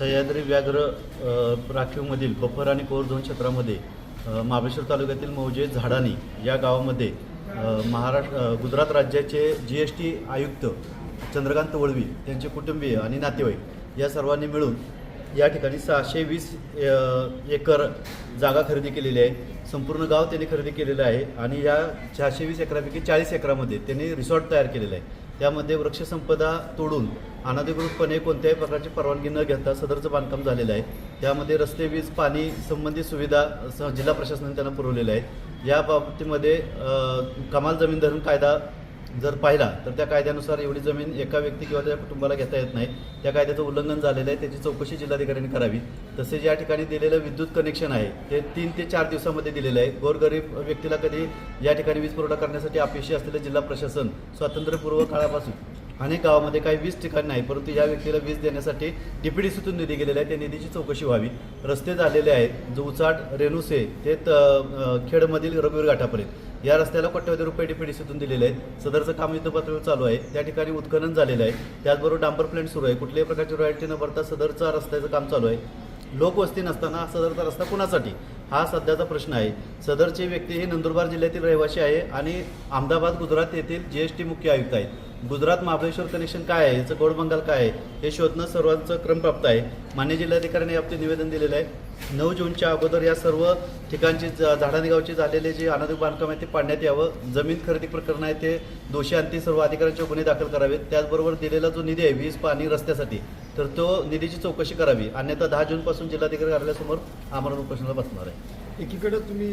सह्याद्री व्याघ्र राखीवमधील बफर आणि कोर झोन क्षेत्रामध्ये महाबळेश्वर तालुक्यातील मौजे झाडानी या गावामध्ये महाराष्ट्र गुजरात राज्याचे जी एस टी आयुक्त चंद्रकांत वळवी त्यांचे कुटुंबीय आणि नातेवाईक या सर्वांनी मिळून या ठिकाणी सहाशे वीस एकर जागा खरेदी केलेली आहे. संपूर्ण गाव त्यांनी खरेदी केलेलं आहे आणि या सहाशे वीस एकरापैकी चाळीस एकरामध्ये त्यांनी रिसॉर्ट तयार केलेलं आहे. त्यामध्ये वृक्षसंपदा तोडून अनधिकृतपणे कोणत्याही प्रकारची परवानगी न घेता सदरचं बांधकाम झालेलं आहे. त्यामध्ये रस्ते वीज पाणी संबंधित सुविधा स जिल्हा प्रशासनाने त्यांना पुरवलेल्या आहेत. या बाबतीमध्ये कमाल जमीन धरण कायदा जर पाहिला तर त्या कायद्यानुसार एवढी जमीन एका व्यक्ती किंवा त्या कुटुंबाला घेता येत नाही. त्या कायद्याचं उल्लंघन झालेलं आहे त्याची चौकशी जिल्हाधिकाऱ्यांनी करावी. तसेच या ठिकाणी दिलेलं विद्युत कनेक्शन आहे ते तीन ते चार दिवसामध्ये दिलेलं आहे. गोरगरीब व्यक्तीला कधी या ठिकाणी वीज पुरवठा करण्यासाठी अपयशी असलेलं जिल्हा प्रशासन स्वातंत्र्यपूर्व काळापासून अनेक गावामध्ये काही वीज ठिकाणी नाही परंतु या व्यक्तीला वीज देण्यासाठी डीपीडीसीतून निधी गेलेला आहे. त्या निधीची चौकशी व्हावी. रस्ते झालेले आहेत जो उचाट रेणुसे ते त- खेडमधील रघुवीर घाटापर्यंत. या रस्त्याला कोट्यवधी रुपये डीपीडीसीतून दिलेले आहेत. सदरचं काम युद्धपातळीवर चालू आहे. त्या ठिकाणी उत्खनन झालेलं आहे. त्याचबरोबर डांबर प्लॅन्ट सुरू आहे. कुठल्याही प्रकारची रॉयल्टी न भरता सदरचा रस्त्याचं काम चालू आहे. लोकवस्ती नसताना सदरचा रस्ता कुणासाठी? हा सध्याचा प्रश्न आहे. सदरची व्यक्ती ही नंदुरबार जिल्ह्यातील रहिवासी आहे आणि अहमदाबाद गुजरात येथील जी एस टी मुख्य आयुक्त आहेत. गुजरात महाबळेश्वर कनेक्शन काय आहे? याचं गोड बंगाल काय आहे? हे शोधणं सर्वांचं क्रमप्राप्त आहे. मान्य जिल्हाधिकाऱ्यांनी याबाबतीत निवेदन दिलेलं आहे. नऊ जूनच्या अगोदर या सर्व ठिकाणची ज- गावचे झालेले जे अनाधिक बांधकाम आहे ते पाडण्यात यावं. जमीन खरेदी प्रकरण आहे ते दोषी आणखी सर्व अधिकाऱ्यांच्या गुन्हे दाखल करावेत. त्याचबरोबर दिलेला जो निधी आहे वीज पाणी रस्त्यासाठी तर तो निधीची चौकशी करावी. अन्यथा दहा जूनपासून जिल्हाधिकारी कार्यालयासमोर आमरण उपोषणाला बसणार आहे. एकीकडे तुम्ही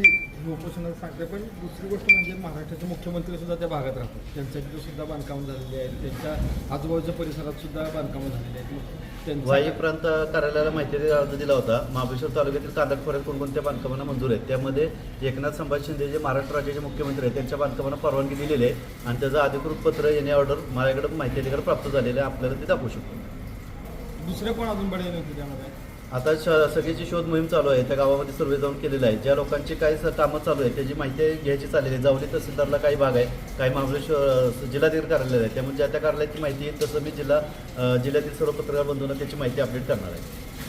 उपोषणाला सांगताय पण दुसरी गोष्ट म्हणजे महाराष्ट्राचे मुख्यमंत्री सुद्धा त्या भागात राहतात. त्यांच्या तिथे सुद्धा बांधकामं झालेली आहेत. त्यांच्या आजूबाजूच्या परिसरात सुद्धा बांधकामं झालेली आहेत. वाई प्रांत कार्यालयाला माहिती अर्ज दिला होता. महाबळेश्वर तालुक्यातील कांदटखोऱ्यात कोणकोणत्या बांधकामांना मंजूर आहेत? त्यामध्ये एकनाथ संभाजी शिंदे जे महाराष्ट्र राज्याचे मुख्यमंत्री आहेत त्यांच्या बांधकामांना परवानगी दिलेली आहे आणि त्याचं अधिकृत पत्र येणे ऑर्डर माझ्याकडे माहिती अधिकार प्राप्त झालेलं आहे. आपल्याला ते दाखवू शकतो. दुसरे कोण अजून बडे नव्हते त्यामध्ये? आता श सगळीची शोध मोहीम चालू आहे. त्या गावामध्ये सर्वे जाऊन केलेलं आहे. ज्या लोकांची स- कामं चालू आहे त्याची माहिती घ्यायची चाललेली आहे. जावली तहसीलदारला काही भाग आहे काही महाबळेश्वर जिल्हाधिकारी कार्यालय आहे त्यामुळे ज्या त्या कार्यालयाची माहिती आहे तसं मी जिल्हा जिल्ह्यातील सर्व पत्रकार बंधूंना त्याची माहिती अपडेट करणार आहे.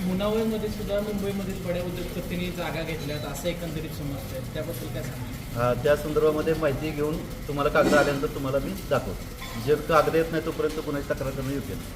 मुनावळमध्ये सुद्धा मुंबईमधील बड्या उद्योगपतींनी जागा घेतल्यात असं एकंदरीत समजतंय. त्याबद्दल काय सांगा त्या संदर्भामध्ये माहिती घेऊन तुम्हाला कागद आल्यानंतर तुम्हाला मी दाखवतो. जे कागद येत नाही तोपर्यंत कुणाची तक्रार करणं योग्य नाही.